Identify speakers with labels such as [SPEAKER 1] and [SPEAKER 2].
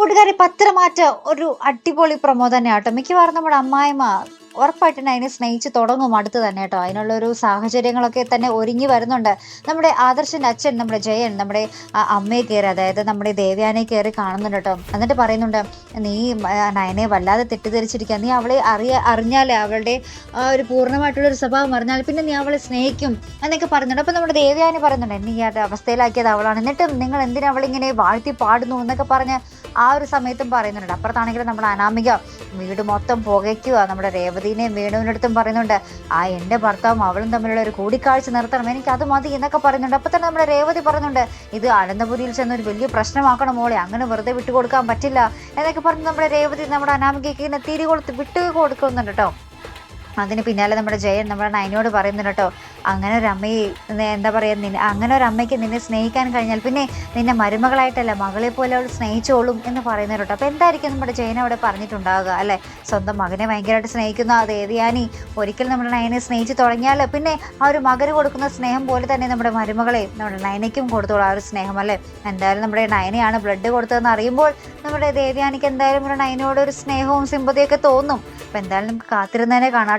[SPEAKER 1] കൂട്ടുകാരി പത്രമാറ്റ ഒരു അടിപൊളി പ്രൊമോ തന്നെ ആട്ടോ മിക്കവാറും നമ്മുടെ അമ്മായിമ്മ ഉറപ്പായിട്ടും അതിനെ സ്നേഹിച്ച് തുടങ്ങും അടുത്ത് തന്നെ കേട്ടോ. അതിനുള്ളൊരു സാഹചര്യങ്ങളൊക്കെ തന്നെ ഒരുങ്ങി വരുന്നുണ്ട്. നമ്മുടെ ആദർശന്റെ അച്ഛൻ നമ്മുടെ ജയൻ നമ്മുടെ അമ്മയെ കയറി അതായത് നമ്മുടെ ദേവ്യാനെ കയറി കാണുന്നുണ്ട് കേട്ടോ. എന്നിട്ട് പറയുന്നുണ്ട് നീ നയനെ വല്ലാതെ തെറ്റിദ്ധരിച്ചിരിക്കുക നീ അവളെ അറിയ അറിഞ്ഞാലേ അവളുടെ ഒരു പൂർണമായിട്ടുള്ള ഒരു സ്വഭാവം അറിഞ്ഞാൽ പിന്നെ നീ അവളെ സ്നേഹിക്കും. എന്നൊക്കെ പറയുന്നുണ്ട്. അപ്പം നമ്മുടെ ദേവയാനി പറയുന്നുണ്ട് എന്നെ ഈ അവസ്ഥയിലാക്കിയത് അവളാണ്. എന്നിട്ടും നിങ്ങൾ എന്തിനാ അവളിങ്ങനെ വാഴ്ത്തി പാടുന്നു? എന്നൊക്കെ പറഞ്ഞ് ആ ഒരു സമയത്തും പറയുന്നുണ്ട്. അപ്പുറത്താണെങ്കിലും നമ്മൾ അനാമിക വീട് മൊത്തം പുകയ്ക്കുക നമ്മുടെ രേവതിനെയും വേണുവിനടുത്തും പറയുന്നുണ്ട് ആ എന്റെ ഭർത്താവും അവളും തമ്മിലുള്ള ഒരു കൂടിക്കാഴ്ച നിർത്തണം. എനിക്ക് അത് മതി എന്നൊക്കെ പറയുന്നുണ്ട്. അപ്പോൾ തന്നെ നമ്മുടെ രേവതി പറയുന്നുണ്ട് ഇത് അനന്തപുരിയിൽ ചെന്ന് ഒരു വലിയ പ്രശ്നമാക്കണം മോളെ. അങ്ങനെ വെറുതെ വിട്ടുകൊടുക്കാൻ പറ്റില്ല എന്നൊക്കെ പറഞ്ഞ് നമ്മുടെ രേവതി നമ്മുടെ അനാമികയ്ക്ക് ഇങ്ങനെ തിരി കൊടുത്ത് വിട്ടു കൊടുക്കുന്നുണ്ട് കേട്ടോ. അതിന് പിന്നാലെ നമ്മുടെ ജയൻ നമ്മുടെ നയനോട് പറയുന്നുണ്ട് കേട്ടോ അങ്ങനെ ഒരു അമ്മയെ എന്താ പറയുക നിന്നെ അങ്ങനെ ഒരു അമ്മയ്ക്ക് നിന്നെ സ്നേഹിക്കാൻ കഴിഞ്ഞാൽ പിന്നെ നിന്നെ മരുമകളായിട്ടല്ല മകളെ പോലെ അവൾ സ്നേഹിച്ചോളും എന്ന് പറയുന്നത് കേട്ടോ. അപ്പോൾ എന്തായിരിക്കും നമ്മുടെ ജയൻ അവിടെ പറഞ്ഞിട്ടുണ്ടാവുക അല്ലേ? സ്വന്തം മകനെ ഭയങ്കരമായിട്ട് സ്നേഹിക്കുന്ന അത് ഏതിയാനി ഒരിക്കൽ നമ്മുടെ നയനെ സ്നേഹിച്ച് തുടങ്ങിയാൽ പിന്നെ ആ ഒരു മകന് കൊടുക്കുന്ന സ്നേഹം പോലെ തന്നെ നമ്മുടെ മരുമകളെ നമ്മുടെ നയനയ്ക്കും കൊടുത്തോളൂ ആ ഒരു സ്നേഹം അല്ലേ? എന്തായാലും നമ്മുടെ നയനയാണ് ബ്ലഡ് കൊടുത്തതെന്ന് അറിയുമ്പോൾ നമ്മുടെ ദേവയാനിക്ക് എന്തായാലും നമ്മുടെ നയനോട് ഒരു സ്നേഹവും സിമ്പതിയൊക്കെ തോന്നും. അപ്പോൾ എന്തായാലും നമുക്ക് കാത്തിരുന്ന് തന്നെ കാണാം